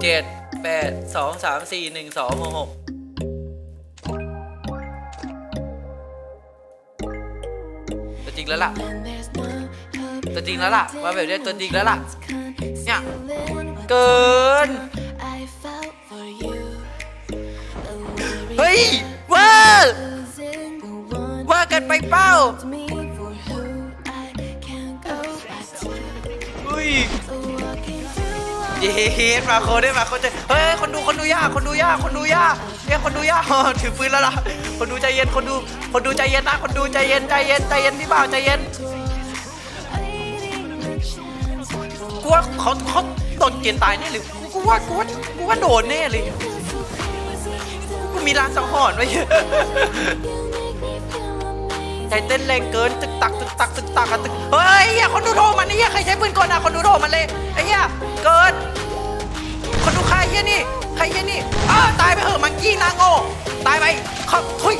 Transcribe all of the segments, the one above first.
เจ็ดแปดสองสามสี่หนึ่งสองหกหกตัวจริงแล้วล่ะ ตัวจริงแล้วล่ะว่าแบบเนี้ยตัวจริงแล้วล่ะ เนี่ย เกิน เฮ้ยเว่าว่ากันไปเป้า เย็ดมาโคได้มาโคใจเฮ้ยคนดูคนดูยากคนดูยากคนดูยากเนี่ยคนดูยากถือปืนแล้วล่ะคนดูใจเย็นคนดูคนดูใจเย็นนะคนดูใจเย็นใจเย็นใจเย็นพี่บ่าวใจเย็นกูว่าเขาเขาโดนเกณฑ์ตายแน่เลยกูว่ากูว่ากูว่าโดนแน่เลยกูมีร้านสังหรณ์ไว้เยอะใจเต้นแรงเกินตึกตักตึกตักตึกตักอะตึกเฮ้ยอย่าคนดูโทรมันนี่อย่า ยนี่ใครเหี้ยนี่อ้าวตายไปเหอะมังกี้นางโง่ตายไปขับทุย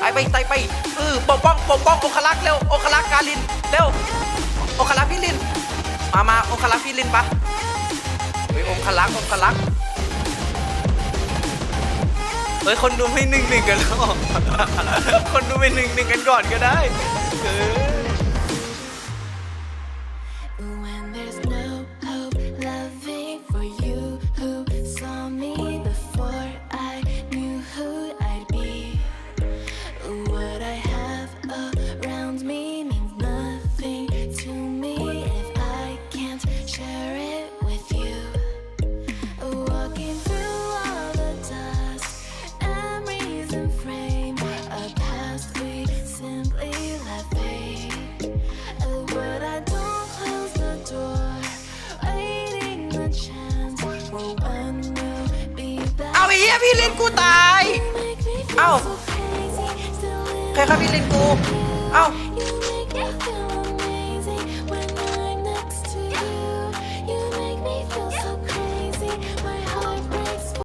ตายไปตายไปเออปกป้องปกป้ององคลักษ์เร็วองคลักษ์กาลินเร็วองคลักษ์พี่ลิน มามาองคลักษ์พี่ลินปะเฮ้ยองคลักษ์องคลักษ์เฮ้ยคนดูไม่หนึ่งหนึ่งกันแล้วคนดูไม่หนึ่งหนึ่งกันก่อนก็ได้เออ พี่ลินกูตาย เอ้า ใครฆ่าพี่ลินกู เอ้า